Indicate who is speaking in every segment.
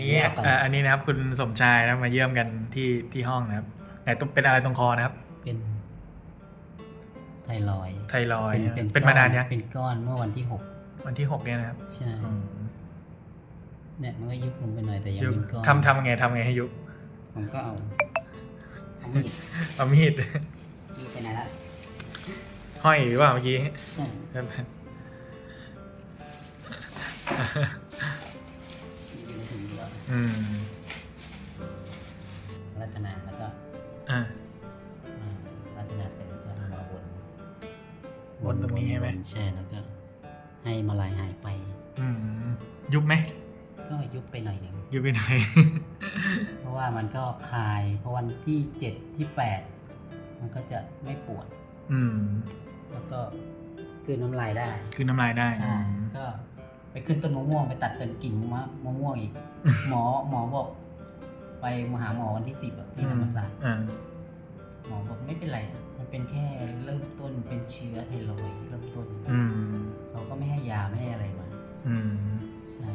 Speaker 1: นี่
Speaker 2: แยกก่อน
Speaker 1: เอ่ออันนี้นะครับคุณสมชายนะมาเยี่ยมกันที่ที่ห้องนะครับไหนต้องเป็นอะไรตรงคอนะครับ
Speaker 2: เป็นไทรอยด์
Speaker 1: ไทรอยด์
Speaker 2: เป็น
Speaker 1: เป็นมานานยัง
Speaker 2: เป็นก้อนเมื่อวันที่หก
Speaker 1: วันที่หกเนี่ยนะครับ
Speaker 2: ใช่
Speaker 1: อืม
Speaker 2: เนี่ยมันก็ยุบลงไปหน่อยแต่ยัง
Speaker 1: ยุบ
Speaker 2: เป็นก้อน
Speaker 1: ทำทำไงทำไงให้ยุบ
Speaker 2: ผมก็เอาเอามีด
Speaker 1: เอามีด
Speaker 2: มีดไปไหนละ
Speaker 1: ห้อยหรือเปล่าเมื่อกี้
Speaker 2: ใช่
Speaker 1: ครับ
Speaker 2: อยู่ในถุง อยู่แล้ว
Speaker 1: อืม
Speaker 2: รัตนาแล้วก็
Speaker 1: อ่า
Speaker 2: อ่ารัตนาเป็นแล้วก็มาวน
Speaker 1: วนตรงนี้ใช่ไหม
Speaker 2: วนใช่แล้วก็ ให้มาลายหายไป
Speaker 1: อืม ยุบไหม
Speaker 2: ก็ยุบไปหน่อยหนึ่ง
Speaker 1: ยุบไปไหนอย
Speaker 2: เพราะว่ามันก็คลายเพราะวันที่เจ็ดที่แปดมันก็จะไม่ปวด
Speaker 1: อืม
Speaker 2: แล้วก็กลืนน้ำลายได้
Speaker 1: คือน้ำลายได้
Speaker 2: ใช่
Speaker 1: อืม
Speaker 2: ก็ไปขึ้นต้นมะม่วงไปตัดต้นกิ่งมะมะม่วงอีก หมอหมอบอก ไปมาหาหมอวันที่สิบที่ธรรมศาสตร์
Speaker 1: อ่า
Speaker 2: หมอบอกไม่เป็นไรอะมันเป็นแค่เริ่มต้นเป็นเชื้อไทรอยด์เริ่มต้น
Speaker 1: อืม
Speaker 2: เขาก็ไม่ให้ยาไม่ให้อะไรมา
Speaker 1: อืม
Speaker 2: ใช่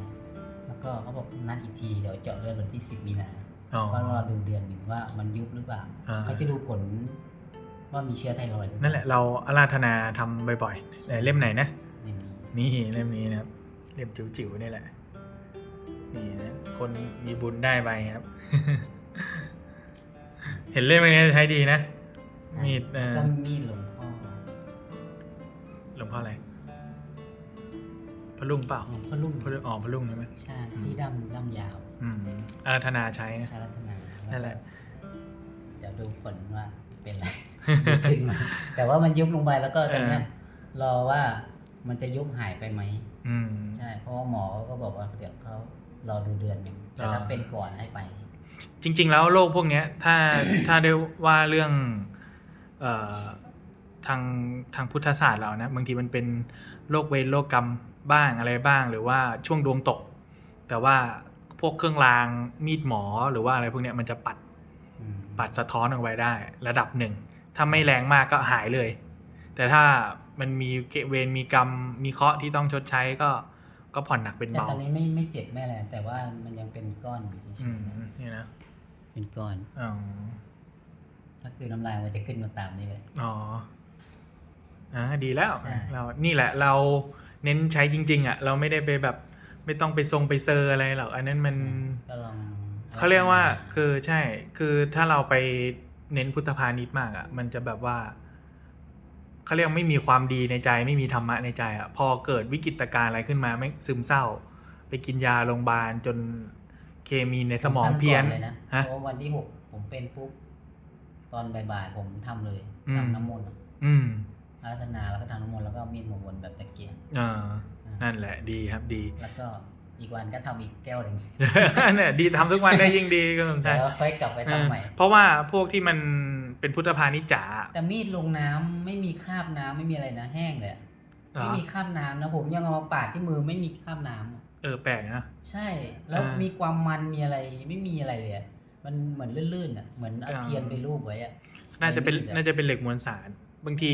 Speaker 2: แล้วก็เขาบอกนัดอีกทีเดี๋ยวเจาะเลือดวันที่สิบมีนา
Speaker 1: อ๋อ
Speaker 2: ก็รอดูเดือนหนึ่งว่ามันยุบหรือเปล่า
Speaker 1: อ่า
Speaker 2: เขาจะดูผลว่ามีเชื้อไทรอยด์รือเปา
Speaker 1: นั่นแหละเราอาราธนาทำบ่อยๆแต่เล่มไหนนะ
Speaker 2: อย่างนี้
Speaker 1: นี่เล่มนี้นะครับเล่มจิ๋วๆนี่แหละ นี่นะคนมีบุญได้ไปครับ เห็นเล่มอันนี้ใช้ดีนะ มีดเอ่อ
Speaker 2: ก็มีดหลวงพ่อ
Speaker 1: หลวงพ่ออะไรพระลุงเปล่า
Speaker 2: หลวงพ่อลุ่ม
Speaker 1: พระลุงอ๋อพระลุงใช่ไหม
Speaker 2: ใช่ที่ดำดำยาว
Speaker 1: อืมอาราธนาใช้นะ
Speaker 2: ชารัตนา
Speaker 1: นั่นแหละ
Speaker 2: เดี๋ยวดูผลว่าเป็นอะไรดีขึ้นไหมแต่ว่ามันยุบลงไปแล้วก็ตอนเนี้ยรอว่ามันจะยุบหายไปไหม
Speaker 1: อืม
Speaker 2: ใช่ เพราะว่าหมอก็บอกว่าเดี๋ยวเขา รอดูเดือนหนึ่งแต่ถ้า
Speaker 1: อ่า
Speaker 2: เป็นก่อนให้ไป
Speaker 1: จริง ๆ แล้วโรคพวกเนี้ย ถ้าถ้าได้ว่าเรื่องเอ่อทางทางพุทธศาสตร์เรานะบางทีมันเป็นโรคเวรโรคกรรมบ้างอะไรบ้าง หรือว่าช่วงดวงตก แต่ว่าพวกเครื่องรางมีดหมอหรือว่าอะไรพวกเนี้ยมันจะปัด
Speaker 2: อืม
Speaker 1: ปัดสะท้อนออกไปได้ ระดับหนึ่ง ถ้าไม่แรงมากก็หายเลย แต่ถ้ามันมีเวรมีกรรมมีเคราะห์ที่ต้องชดใช้ก็ ก็ผ่อนหนักเป็น
Speaker 2: แต่
Speaker 1: เบา
Speaker 2: ตอนนี้ไม่ไม่เจ็บไม่อะไรแต่ว่ามันยังเป็นก้อนอยู่เฉ
Speaker 1: อื
Speaker 2: ย
Speaker 1: ม
Speaker 2: ๆนะ
Speaker 1: นี่นะ
Speaker 2: เป็นก้อน
Speaker 1: อ๋อ
Speaker 2: ถ้าคือน้ำลายมันจะขึ้นมาตามนี้เลย
Speaker 1: อ๋ออ่าดีแล้ว
Speaker 2: ใช่
Speaker 1: เรานี่แหละเราเน้นใช้จริง ๆ อะ เราไม่ได้ไปแบบ ไม่ต้องไปทรงไปเซอร์อะไรหรอกอันนั้นมัน
Speaker 2: ก็ลอง
Speaker 1: เขาเรียกว่าคือใช่คือถ้าเราไปเน้นพุทธพาณิชย์มากอะ มันจะแบบว่า เขาเรียกไม่มีความดีในใจไม่มีธรรมะในใจอะพอเกิดวิกฤตการณ์อะไรขึ้นมาไม่ซึมเศร้า ไปกินยาโรงพยาบาลจนเคมีในสมองเพี้ยน
Speaker 2: ผมทำก่เลยนะ
Speaker 1: ฮะ
Speaker 2: เพราะว่าวันที่หกผมเป็นปุ๊บตอนบ่ายๆผมทำเลย
Speaker 1: อืม
Speaker 2: ทำน้ำมนต์อะ
Speaker 1: อืม
Speaker 2: อารัธนาแล้วก็ทำน้ำมนต์แล้วก็เอามีดมาวนแบบตะเกียง
Speaker 1: อ่านั่นแหละดีครับดี
Speaker 2: แล้วก็ อีกวันก็ทำอีกแก้วหนึ่ง
Speaker 1: เนี่ยดีทำทุกวันได้ยิ่งดีก็สมชาย
Speaker 2: แล้วค่อยกลับไปทำใหม่
Speaker 1: เออเพราะว่าพวกที่มันเป็นพุทธพาณิชย์จ๋า
Speaker 2: แต่มีดลงน้ำไม่มีคราบน้ำไม่มีอะไรนะแห้งเลยอะ
Speaker 1: เหรอ
Speaker 2: ไม่มีคราบน้ำนะผมยังเอามาปาดที่มือไม่มีคราบน้ำอะ
Speaker 1: เออแปลกนะ
Speaker 2: ใช่แล้ว
Speaker 1: อ่ามี
Speaker 2: มีความมันมีอะไรไม่มีอะไรเลยอะมันเหมือนลื่นๆอะเหมือนเอา
Speaker 1: อ่า
Speaker 2: เทียนไปรูปไว้อะ
Speaker 1: น่าจะเป็น
Speaker 2: ไม่มีเลย
Speaker 1: น่าจะเป็นเหล็กมวลสาร บางที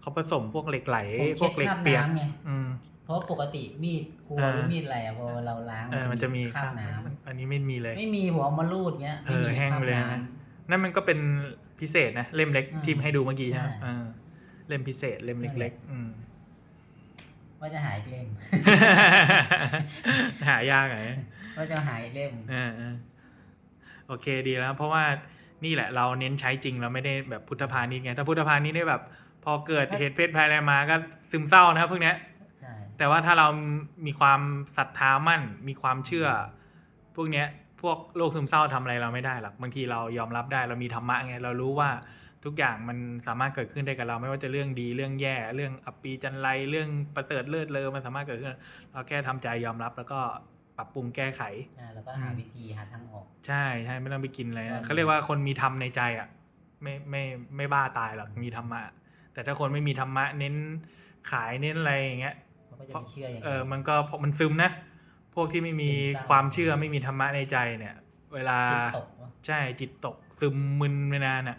Speaker 1: เขาผสมพวกเหล็กไหล
Speaker 2: ผม
Speaker 1: พ
Speaker 2: เช็
Speaker 1: ว
Speaker 2: ด
Speaker 1: กเหล็
Speaker 2: ค
Speaker 1: ก
Speaker 2: ราบ
Speaker 1: เปียก
Speaker 2: น้ำไง
Speaker 1: อืม
Speaker 2: เพราะปกติมีดครัว
Speaker 1: อ่า
Speaker 2: หรือมีดอะไรอะพอเราล้าง
Speaker 1: เออมันจะมี
Speaker 2: คราบน้
Speaker 1: อันนี้ไม่มีเลยำ
Speaker 2: ไม่มีผมเอามารูดเงี้ย
Speaker 1: เออ
Speaker 2: ไม่มี
Speaker 1: แห้งไปเลย
Speaker 2: คราบ
Speaker 1: นะ
Speaker 2: น้
Speaker 1: นั่นมันก็เป็นพิเศษนะเล่มเล็ก
Speaker 2: อืม
Speaker 1: ที่ให้ดูเมื่อกี้ใช่ไหม
Speaker 2: ใช่
Speaker 1: เออเล่มพิเศษเล่ม
Speaker 2: นั่นแห
Speaker 1: เล็ก
Speaker 2: ละ
Speaker 1: ๆอืมำ
Speaker 2: ว่าจะหายเล่ม
Speaker 1: หายากไง
Speaker 2: ว่าจะหายเล่ม
Speaker 1: เออเออโอเคดีแล้ว เพราะว่านี่แหละเราเน้นใช้จริงเราไม่ได้แบบพุทธพาณิชย์ไงถ้าพุทธพาณิชย์นี่แบบ พอเกิดเหตุเพศภัยอะไรมาก็ซึมเศร้านะครับพวกเนี้ย
Speaker 2: ใช่
Speaker 1: แต่ว่าถ้าเรามีความศรัทธามั่น มีความเชื่อ พวกเนี้ยพวกโรคซึมเศร้าทำอะไรเราไม่ได้หรอกบางทีเรายอมรับได้เรามีธรรมะไงเรารู้ว่าทุกอย่างมันสามารถเกิดขึ้นได้กับเราไม่ว่าจะเรื่องดีเรื่องแย่ เรื่องอัปปีจันไรเรื่องประเสริฐเลิศเลอมันสามารถเกิดขึ้น เราแค่ทำใจยอมรับแล้วก็ปรับปรุงแก้ไข
Speaker 2: ใช่แล้วก็หาวิธีหาทางออก
Speaker 1: ใช่ใช่ไม่ต้องไปกินอะไร
Speaker 2: อื
Speaker 1: นะ
Speaker 2: ม
Speaker 1: เขาเรียกว่าคนมีธรรมในใจอะไม่ไม่ไม่บ้าตายหรอกมีธรรมะ แต่ถ้าคนไม่มีธรรมะเน้นขายเน้นอะไรอย่างเงี้ย
Speaker 2: มัน ก็จะไม่เชื่ออย่าง
Speaker 1: เออ
Speaker 2: นั้น
Speaker 1: มันก็พอมันซึมนะ พวกที่ไม่มี
Speaker 2: ซึมเศร้า
Speaker 1: ความเชื่อไม่มีธรรมะในใจเนี่ย เวลา
Speaker 2: จิตตกวะ
Speaker 1: ใช่จิตตกซึมมึนไปนานอะ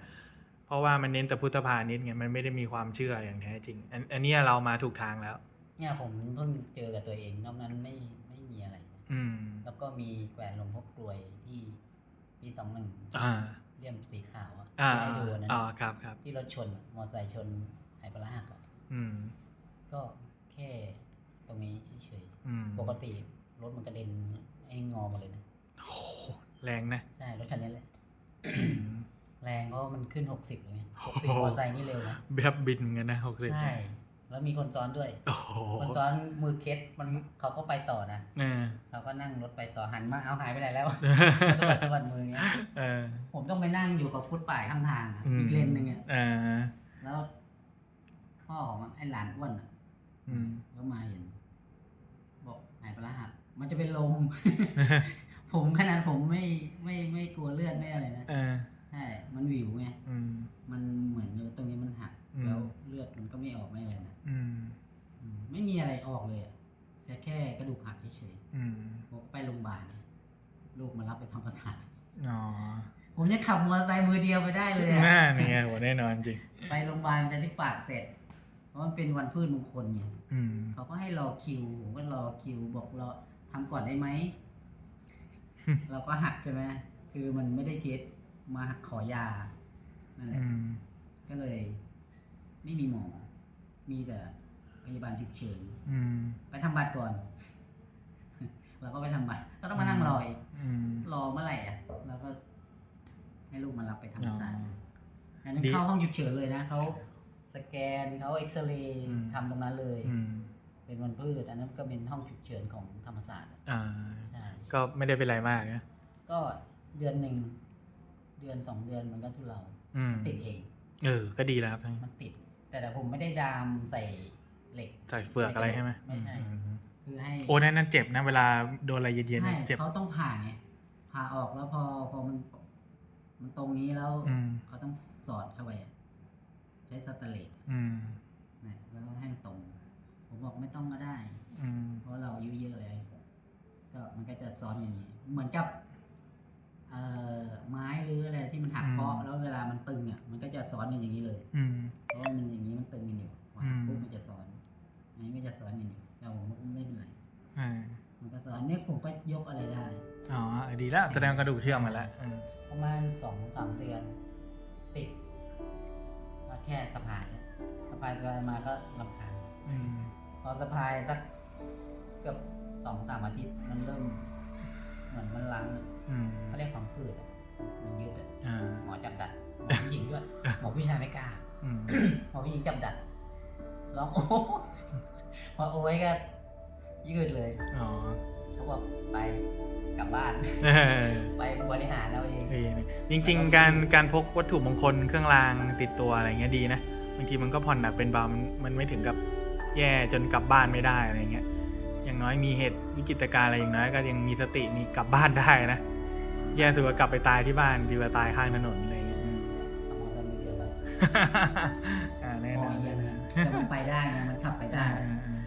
Speaker 1: เพราะว่ามันเน้นแต่พุทธพาณิชย์ไงมันไม่ได้มีความเชื่ออย่างแท้จริง อันอันเนี้ยเรามาถูกทางแล้ว
Speaker 2: เนี่ยผมเพิ่งเจอกับตัวเองนอกนั้นไม่ไม่มีอะไร
Speaker 1: ออืม
Speaker 2: แล้วก็มีแกวนลมพกกลวยที่ปีสองหนึ่ง
Speaker 1: อ่า
Speaker 2: เลี่ยมสีขาวอะ
Speaker 1: อ่า
Speaker 2: ที่ให้ดูอันนั้น
Speaker 1: อ่าครับครับ
Speaker 2: ที่รถชนอะมอเตอร์ไซค์ชนหายปลาร้าหักอะ
Speaker 1: อืม
Speaker 2: ก็แค่ ตรงนี้เฉย
Speaker 1: อืม
Speaker 2: ๆปกติรถมันกระเด็นไอ้งอมาเลยนะ
Speaker 1: โอ้โหแรงนะ
Speaker 2: ใช่รถคันนี้แหละ
Speaker 1: อืม
Speaker 2: แรงเพราะมันขึ้นหกสิบเลยไง
Speaker 1: โอ้
Speaker 2: หกสิบ
Speaker 1: โห
Speaker 2: มอเตอร์ไซค์นี่เร็วนะ
Speaker 1: แบบบินเหมือนกันนะหกสิบ
Speaker 2: ใช่แล้วมีคนซ้อนด้วย
Speaker 1: โอ้โห
Speaker 2: คนซ้อนมือเคสมันเขาก็ไปต่อนะ
Speaker 1: เออ
Speaker 2: เขาก็นั่งรถไปต่อหันมาเอาหายไปไหนแล้วสะบัดสะบัดมือเงี้ย
Speaker 1: เออ
Speaker 2: ผมต้องไปนั่งอยู่กับฟุตป่าดข้างทางอะ
Speaker 1: ม
Speaker 2: อีกเลนหนึ่งอะ
Speaker 1: เออ
Speaker 2: แล้วพ่อของไอ้หลานอ้วนอะ
Speaker 1: อืม
Speaker 2: ก็มาเห็น บอกหายไปแล้วหัก มันจะเป็นลม ผมขนาดผมไม่ไม่ไม่กลัวเลือดไม่อะไรนะ
Speaker 1: เออ
Speaker 2: ใช่มันหวิวไง
Speaker 1: อืม
Speaker 2: มันเหมือนตรงนี้มันหัก
Speaker 1: อืม
Speaker 2: แล้วเลือดมันก็ไม่ออกไม่อะไรนะ
Speaker 1: อืม
Speaker 2: อืมไม่มีอะไรออกเลยอะแต่แค่กระดูกหักเฉย
Speaker 1: อืม
Speaker 2: ๆผมไปโรงพยาบาลลูกมารับไปทำประสาท
Speaker 1: อ๋อ
Speaker 2: ผมยังขับมอเตอร์ไซค์มือเดียวไปได้เลยอะ
Speaker 1: หน้าเนี่ยโหแน่นอนจริง
Speaker 2: ไปโรงพยาบาลจะที่ปากเสร็จ เพราะมันเป็นวันพืชมงคลไง
Speaker 1: อืม
Speaker 2: เขาก็ให้รอคิวผมก็รอคิวบอกรอ ทำก่อนได้ไหม เราก็หักใช่ไหมคือมันไม่ได้เคสมาหักขอยานั่นแหละ
Speaker 1: อืม
Speaker 2: ก็เลย ไม่มีหมอ มีแต่พยาบาลฉุกเฉิน
Speaker 1: อืม
Speaker 2: ไปทำบัตรก่อน เราก็ไปทำบัตรก็ต้องมานั่งรออีก
Speaker 1: อืม
Speaker 2: รอเมื่อไหร่อะแล้วก็ให้ลูกมารับไปทำ
Speaker 1: อ๋อ
Speaker 2: สารอันนั้น
Speaker 1: ดี
Speaker 2: เข้าห้องฉุกเฉินเลยนะเขาสแกนเขาเอ็กซเรย์
Speaker 1: อืม
Speaker 2: ทำตรงนั้นเลย
Speaker 1: อืม
Speaker 2: เป็นวันพืชอันนั้นก็เป็นห้องฉุกเฉินของธรรมศาสตร์
Speaker 1: อ่า
Speaker 2: ใช่
Speaker 1: ก็ไม่ได้เป็นไรมากนะ
Speaker 2: ก็เดือนหนึ่งเดือนสองเดือนมันก็ทุเลา
Speaker 1: อืม
Speaker 2: ติดเอง
Speaker 1: เออ ก็ดีแล้วครับ
Speaker 2: มันติด แต่แต่ผมไม่ได้ดามใส่เหล็ก
Speaker 1: ใส่เฟือกอะไรใช่ไหม
Speaker 2: ไม่ใช่
Speaker 1: อืม
Speaker 2: คือให้
Speaker 1: โอ้นั่นนั่นเจ็บนะเวลาโดนอะไรเย็นๆ
Speaker 2: ใช่
Speaker 1: เนี่ยเจ็บ
Speaker 2: เขาต้องผ่าไงผ่าออกแล้วพอพอมัน มันตรงนี้แล้ว
Speaker 1: อืม
Speaker 2: เขาต้องสอดเข้าไปอะใช้สแตนเลส
Speaker 1: อืม
Speaker 2: นะแล้วให้มันตรง ผม บอกไม่ต้องก็ได้
Speaker 1: อืม
Speaker 2: เพราะเราอายุเยอะเลย ก็มันก็จะซ้อนอย่างนี้ เหมือนกับ เอ่อไม้หรืออะไรที่มันหัก
Speaker 1: อืม
Speaker 2: เปาะแล้วเวลามันตึงอะ มันก็จะซ้อนกันอย่างนี้เลย
Speaker 1: อืม
Speaker 2: เพราะว่ามันอย่างนี้มันตึงกันอยู่พอหัก
Speaker 1: อืม
Speaker 2: ปุ๊บมันจะซ้อนอันนี้ไม่จะซ้อนกันอยู่แต่ผมไม่เป็นไร
Speaker 1: อ่า
Speaker 2: มันก็ซ้อนอันนี้ผมก็ยกอะไรได้
Speaker 1: อ๋อเออดีแล้วแสดงว่ากระดูกเชื่อมกันแล้วอืม
Speaker 2: ประมาณสองสามเดือน ติดก็แค่สะพายอะสะพายไปมาก็ลำคาญ
Speaker 1: อืม
Speaker 2: พอสะพายสักเกือบสองสามอาทิตย์มันเริ่ม เหมือนมันลังอะ
Speaker 1: อืม
Speaker 2: เขาเรียกความพืชอะมันยึดอะ
Speaker 1: อ่า
Speaker 2: หมอจับดัดหมอผู้หญิงด้วยหมอผู้ชายไม่กล้า
Speaker 1: อืม
Speaker 2: หมอผู้หญิงจับดัดร้องโอ้พอโอ้ยก็ยืดเลย
Speaker 1: อ๋อ
Speaker 2: เขาบอกไปกลับบ้าน
Speaker 1: เออ
Speaker 2: ไปบริหารเอาเอง
Speaker 1: เออจริง ๆ การการพกวัตถุมงคลเครื่องรางติดตัวอะไรเงี้ยดีนะบางทีมันก็ผ่อนหนักเป็นเบามันมันไม่ถึงกับ แย่จนกลับบ้านไม่ได้อะไรเงี้ยอย่างน้อยมีเหตุวิกฤตการณ์อะไรอย่างน้อยก็ยังมีสติมีกลับบ้านได้นะแย่สุดก็กลับไปตายที่บ้านดีกว่าตายข้างถนนอะไรเงี้ยอืม
Speaker 2: เอามอเตอร์ไซค์มือเดียวไป
Speaker 1: อ่าแน่
Speaker 2: พ
Speaker 1: น
Speaker 2: อ
Speaker 1: อน
Speaker 2: เย็
Speaker 1: แน่
Speaker 2: น
Speaker 1: นอน
Speaker 2: แต่มันไปได้ไงมันขับไปได้
Speaker 1: อ่าอ่า